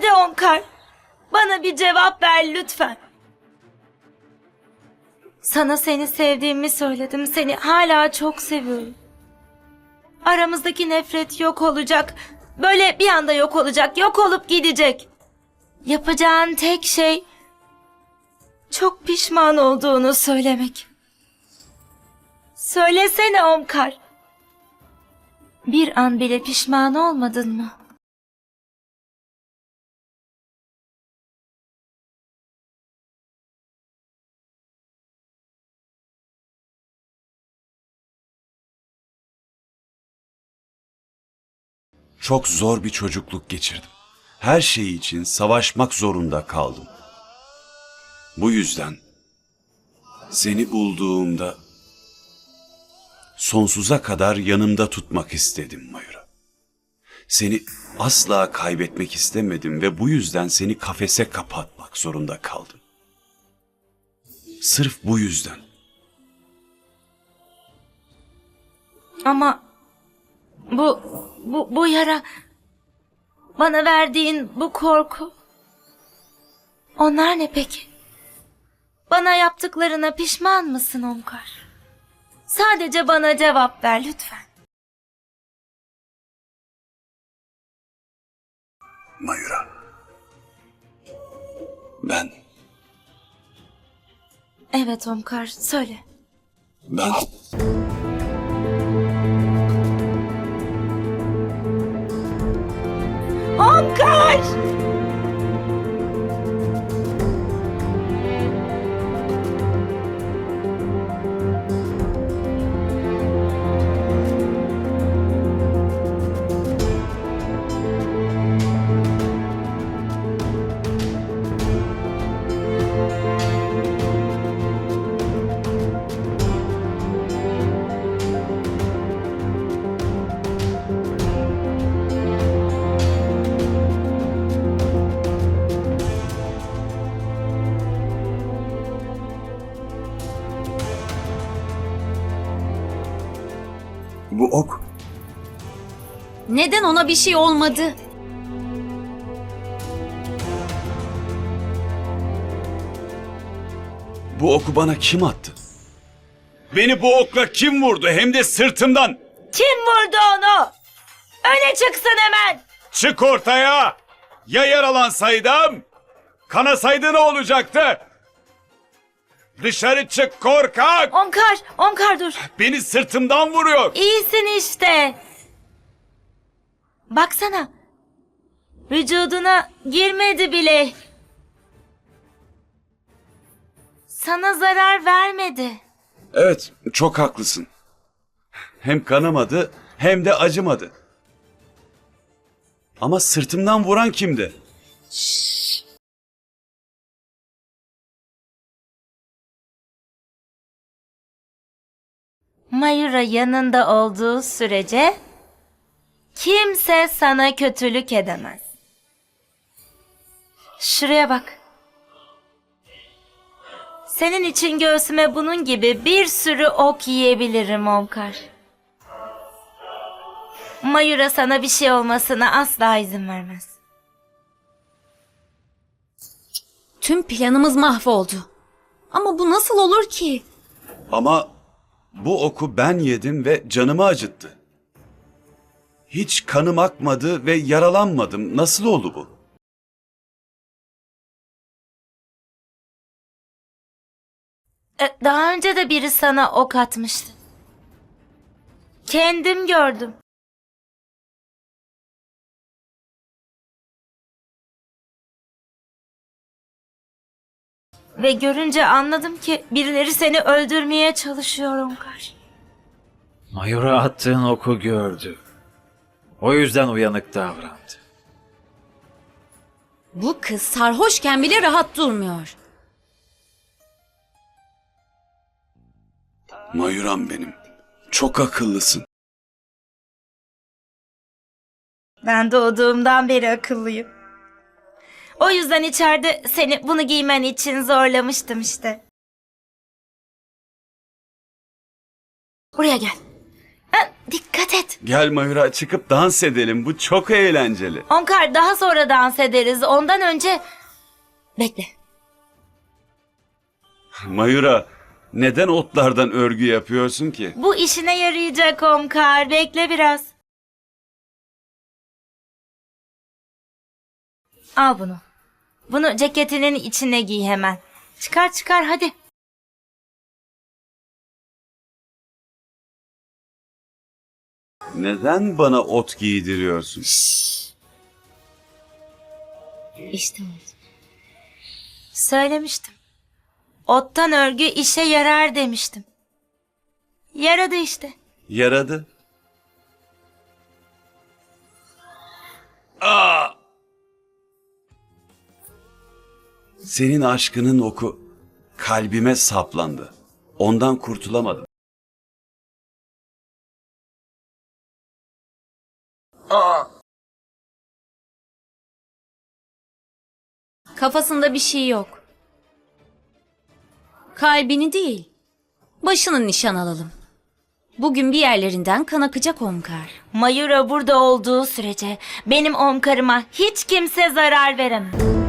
Hadi Omkar. Bana bir cevap ver lütfen. Sana seni sevdiğimi söyledim. Seni hala çok seviyorum. Aramızdaki nefret yok olacak. Böyle bir anda yok olacak. Yok olup gidecek. Yapacağın tek şey çok pişman olduğunu söylemek. Söylesene Omkar. Bir an bile pişman olmadın mı? Çok zor bir çocukluk geçirdim. Her şey için savaşmak zorunda kaldım. Bu yüzden seni bulduğumda sonsuza kadar yanımda tutmak istedim Mayura. Seni asla kaybetmek istemedim ve bu yüzden seni kafese kapatmak zorunda kaldım. Sırf bu yüzden. Ama bu bu bu yara bana verdiğin bu korku onlar ne peki? Bana yaptıklarına pişman mısın Omkar? Sadece bana cevap ver lütfen. Mayura. Ben, Evet Omkar söyle. ben... Omkar! Bu ok Neden ona bir şey olmadı? Bu oku bana kim attı? Beni bu okla kim vurdu hem de sırtımdan? Kim vurdu onu? Öne çıksın hemen. Çık ortaya! Ya yaralansaydım? Kanasaydı ne olacaktı? Dışarı çık korkak! Omkar, Omkar dur. Beni sırtımdan vuruyor. İyisin işte. Baksana. Vücuduna girmedi bile. Sana zarar vermedi. Evet, çok haklısın. Hem kanamadı hem de acımadı. Ama sırtımdan vuran kimdi? Mayura yanında olduğu sürece kimse sana kötülük edemez. Şuraya bak. Senin için göğsüme bunun gibi bir sürü ok yiyebilirim Omkar. Mayura sana bir şey olmasına asla izin vermez. Tüm planımız mahvoldu. Ama bu nasıl olur ki? Ama bu oku ben yedim ve canımı acıttı. Hiç kanım akmadı ve yaralanmadım. Nasıl oldu bu? E, Daha önce de biri sana ok atmıştı. Kendim gördüm. Ve görünce anladım ki birileri seni öldürmeye çalışıyor Onkar. Mayura attığın oku gördü. O yüzden uyanık davrandı. Bu kız sarhoşken bile rahat durmuyor. Mayuram benim. Çok akıllısın. Ben doğduğumdan beri akıllıyım. O yüzden içeride seni bunu giymen için zorlamıştım işte. Buraya gel. Ha, dikkat et. Gel Mayura çıkıp dans edelim. Bu çok eğlenceli. Onkar daha sonra dans ederiz. Ondan önce... Bekle. Mayura neden otlardan örgü yapıyorsun ki? Bu işine yarayacak Omkar. Bekle biraz. Al bunu. Bunu ceketinin içine giy hemen. Çıkar çıkar hadi. Neden bana ot giydiriyorsun? İşte oldu. Söylemiştim. Ottan örgü işe yarar demiştim. Yaradı işte. Yaradı. Senin aşkının oku kalbime saplandı. Ondan kurtulamadım. Kafasında bir şey yok. Kalbini değil, başını nişan alalım. Bugün bir yerlerinden kan akacak Omkar. Mayura burada olduğu sürece benim Omkar'ıma hiç kimse zarar veremez.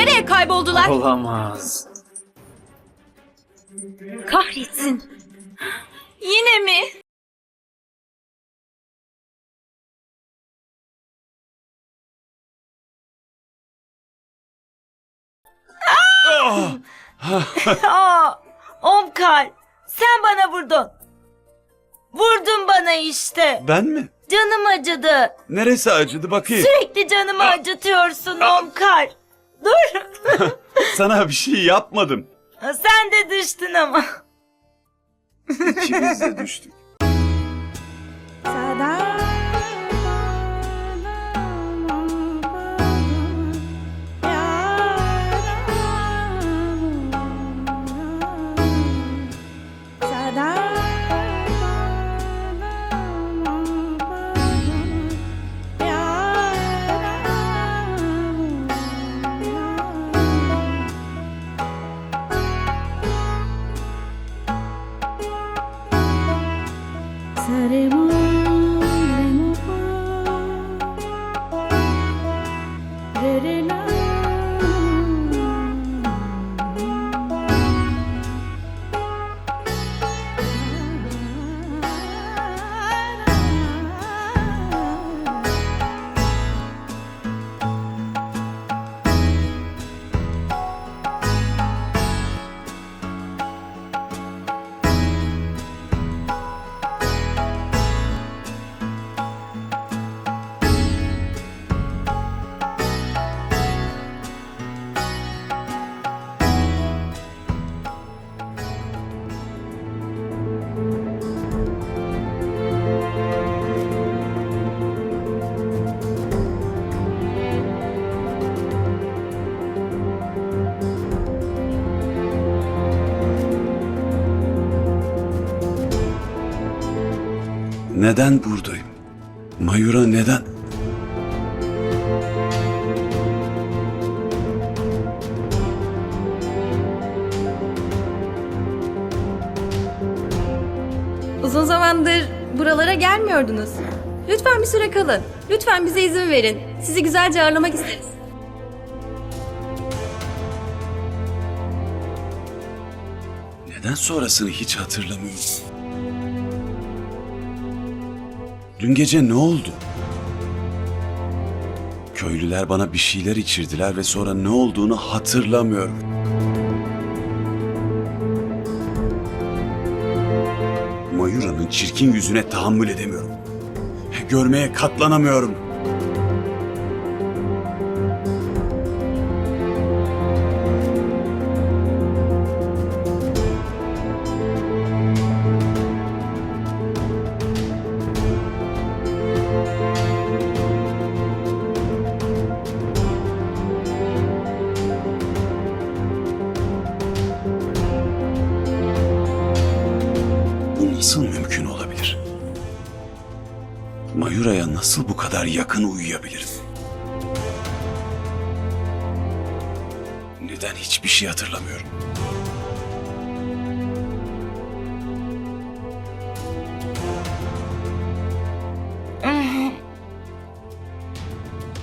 Nereye kayboldular? Olamaz. Kahretsin. Yine mi? Aa, Omkar sen bana vurdun. Vurdun bana işte. Ben mi? Canım acıdı. Neresi acıdı bakayım. Sürekli canımı acıtıyorsun Omkar. Dur. Sana bir şey yapmadım. Sen de düştün ama. İkimiz de düştük. Neden buradayım? Mayura neden? Uzun zamandır buralara gelmiyordunuz. Lütfen bir süre kalın. Lütfen bize izin verin. Sizi güzelce ağırlamak isteriz. Neden sonrasını hiç hatırlamıyorum? Dün gece ne oldu? Köylüler bana bir şeyler içirdiler ve sonra ne olduğunu hatırlamıyorum. Mayura'nın çirkin yüzüne tahammül edemiyorum. Görmeye katlanamıyorum. Nasıl mümkün? olabilir? Mayura'ya nasıl bu kadar yakın uyuyabilirim? Neden hiçbir şey hatırlamıyorum?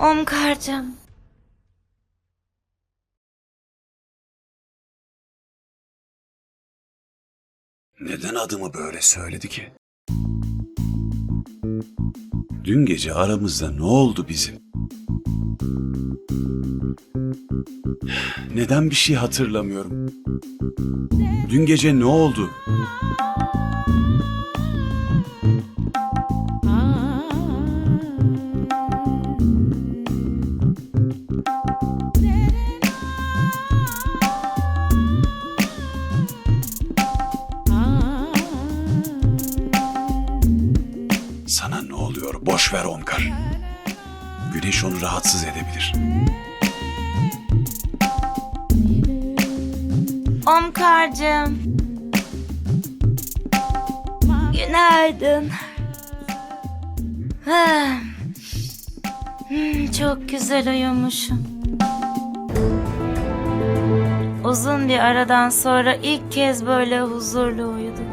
Omkar'cığım. Neden adımı böyle söyledi ki? Dün gece aramızda ne oldu bizim? Neden bir şey hatırlamıyorum? Dün gece ne oldu? Günaydın. Hmm, Çok güzel uyumuşum. Uzun bir aradan sonra ilk kez böyle huzurlu uyudum.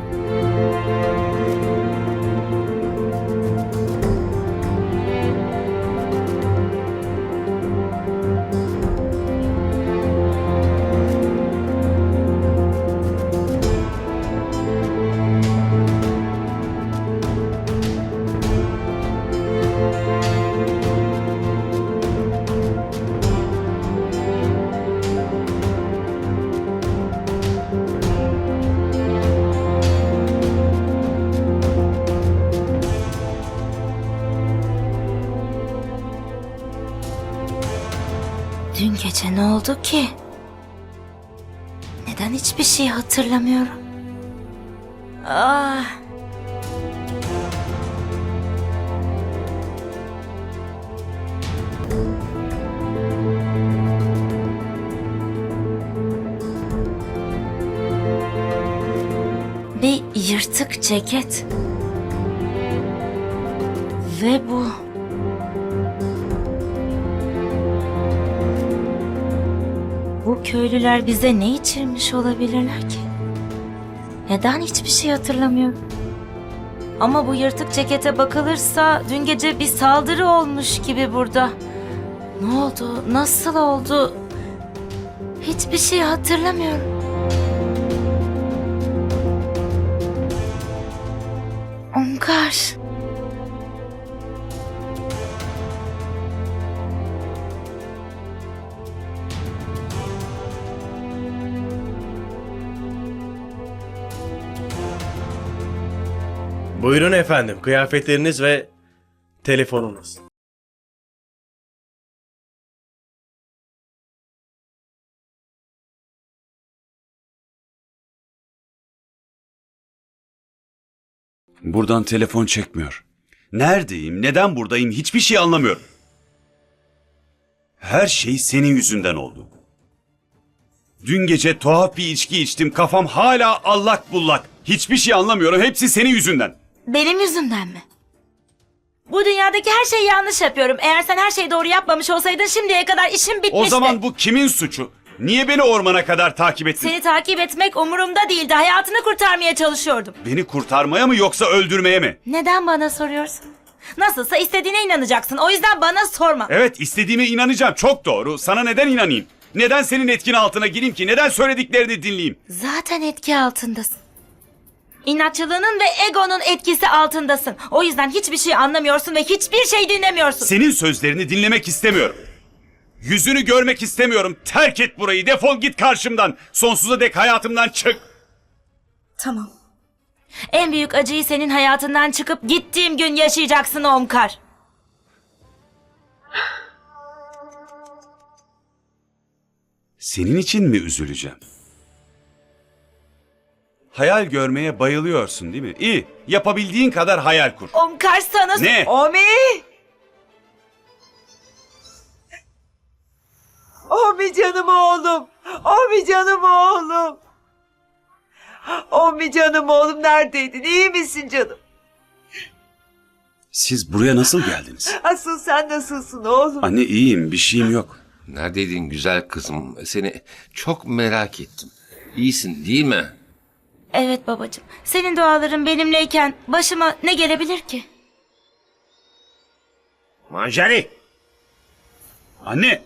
Oldu ki? Neden hiçbir şey hatırlamıyorum? Ah. Bir yırtık ceket. Ve bu köylüler bize ne içirmiş olabilirler ki? Neden hiçbir şey hatırlamıyorum? Ama bu yırtık cekete bakılırsa dün gece bir saldırı olmuş gibi burada. Ne oldu? Nasıl oldu? Hiçbir şey hatırlamıyorum. Buyurun efendim, kıyafetleriniz ve telefonunuz. Buradan telefon çekmiyor. Neredeyim? Neden buradayım? Hiçbir şey anlamıyorum. Her şey senin yüzünden oldu. Dün gece tuhaf bir içki içtim. Kafam hala allak bullak. Hiçbir şey anlamıyorum. Hepsi senin yüzünden. Benim yüzümden mi? Bu dünyadaki her şeyi yanlış yapıyorum. Eğer sen her şeyi doğru yapmamış olsaydın şimdiye kadar işim bitmişti. O zaman bu kimin suçu? Niye beni ormana kadar takip ettin? Seni takip etmek umurumda değildi. Hayatını kurtarmaya çalışıyordum. Beni kurtarmaya mı yoksa öldürmeye mi? Neden bana soruyorsun? Nasılsa istediğine inanacaksın. O yüzden bana sorma. Evet istediğime inanacağım. Çok doğru. Sana neden inanayım? Neden senin etkin altına gireyim ki? Neden söylediklerini dinleyeyim? Zaten etki altındasın. İnatçılığının ve egonun etkisi altındasın. O yüzden hiçbir şey anlamıyorsun ve hiçbir şey dinlemiyorsun. Senin sözlerini dinlemek istemiyorum. Yüzünü görmek istemiyorum. Terk et burayı. Defol git karşımdan. Sonsuza dek hayatımdan çık. Tamam. En büyük acıyı senin hayatından çıkıp gittiğim gün yaşayacaksın Omkar. Senin için mi üzüleceğim? Hayal görmeye bayılıyorsun değil mi? İyi. Yapabildiğin kadar hayal kur. Omkar sana... Ne? Omi! Omi canım oğlum. Omi canım oğlum. Ommi canım oğlum neredeydin? İyi misin canım? Siz buraya nasıl geldiniz? Asıl sen nasılsın oğlum? Anne iyiyim bir şeyim yok. Neredeydin güzel kızım? Seni çok merak ettim. İyisin değil mi? Evet babacığım. Senin duaların benimleyken başıma ne gelebilir ki? Manjari! Anne!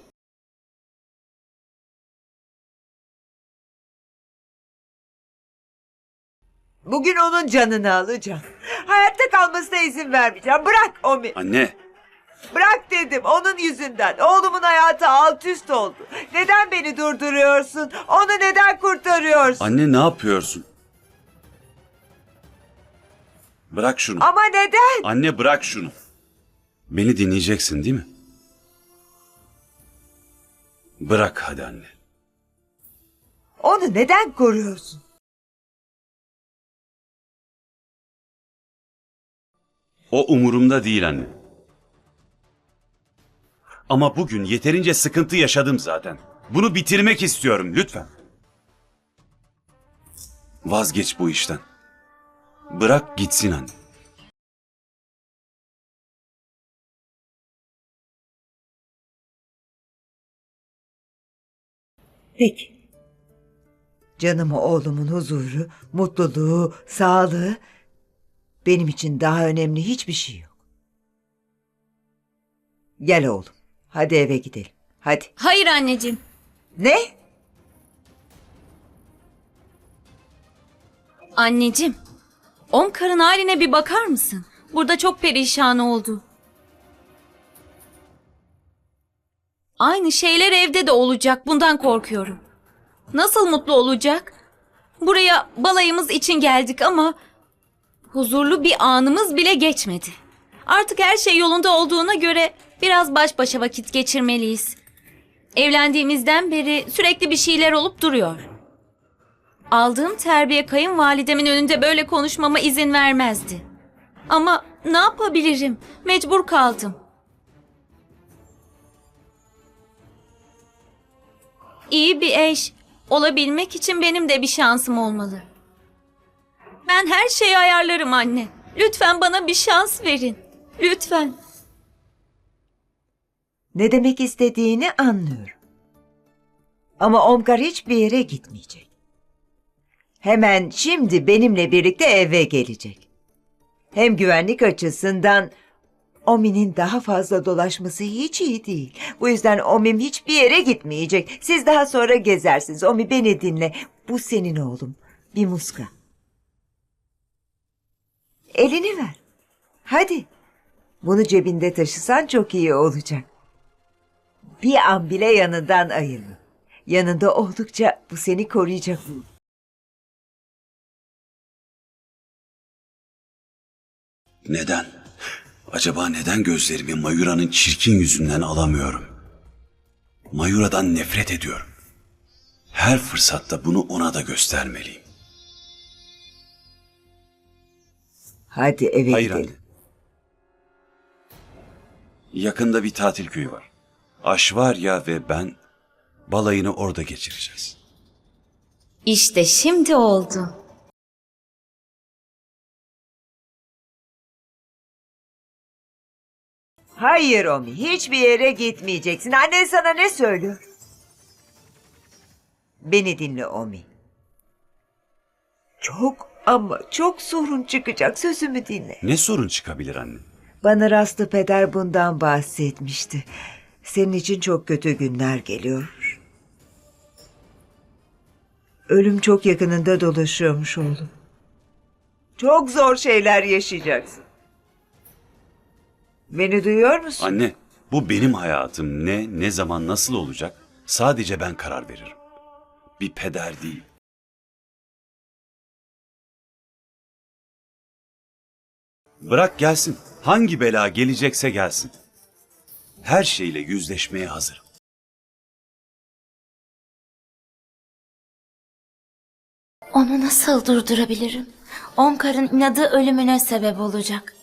Bugün onun canını alacağım. Hayatta kalmasına izin vermeyeceğim. Bırak Omi. Anne! Bırak dedim onun yüzünden. Oğlumun hayatı alt üst oldu. Neden beni durduruyorsun? Onu neden kurtarıyorsun? Anne ne yapıyorsun? Bırak şunu. Ama neden? Anne bırak şunu. Beni dinleyeceksin değil mi? Bırak hadi anne. Onu neden koruyorsun? O umurumda değil anne. Ama bugün yeterince sıkıntı yaşadım zaten. Bunu bitirmek istiyorum lütfen. Vazgeç bu işten. Bırak gitsin anne. Peki. Canım oğlumun huzuru, mutluluğu, sağlığı benim için daha önemli hiçbir şey yok. Gel oğlum. Hadi eve gidelim. Hadi. Hayır anneciğim. Ne? Anneciğim. Omkar'ın haline bir bakar mısın? Burada çok perişan oldu. Aynı şeyler evde de olacak. Bundan korkuyorum. Nasıl mutlu olacak? Buraya balayımız için geldik ama huzurlu bir anımız bile geçmedi. Artık her şey yolunda olduğuna göre biraz baş başa vakit geçirmeliyiz. Evlendiğimizden beri sürekli bir şeyler olup duruyor. Aldığım terbiye kayınvalidemin önünde böyle konuşmama izin vermezdi. Ama ne yapabilirim? Mecbur kaldım. İyi bir eş olabilmek için benim de bir şansım olmalı. Ben her şeyi ayarlarım anne. Lütfen bana bir şans verin. Lütfen. Ne demek istediğini anlıyorum. Ama Omkar hiçbir yere gitmeyecek. Hemen şimdi benimle birlikte eve gelecek. Hem güvenlik açısından Omi'nin daha fazla dolaşması hiç iyi değil. Bu yüzden Omi'm hiçbir yere gitmeyecek. Siz daha sonra gezersiniz. Omi beni dinle. Bu senin oğlum. Bir muska. Elini ver. Hadi. Bunu cebinde taşısan çok iyi olacak. Bir an bile yanından ayırma. Yanında oldukça bu seni koruyacak. Neden? Acaba neden gözlerimi Mayura'nın çirkin yüzünden alamıyorum? Mayura'dan nefret ediyorum. Her fırsatta bunu ona da göstermeliyim. Hadi eve Hayır gidelim. anne. Yakında bir tatil köyü var. Aşvarya ve ben balayını orada geçireceğiz. İşte şimdi oldu. Hayır Omi, hiçbir yere gitmeyeceksin. Annen sana ne söylüyor? Beni dinle Omi. Çok ama çok sorun çıkacak. Sözümü dinle. Ne sorun çıkabilir anne? Bana Rastı Peder bundan bahsetmişti. Senin için çok kötü günler geliyor. Ölüm çok yakınında dolaşıyormuş oğlum. Çok zor şeyler yaşayacaksın. Beni duyuyor musun? Anne, bu benim hayatım. Ne, ne zaman, nasıl olacak? Sadece ben karar veririm. Bir peder değil. Bırak gelsin. Hangi bela gelecekse gelsin. Her şeyle yüzleşmeye hazırım. Onu nasıl durdurabilirim? Omkar'ın inadı ölümüne sebep olacak.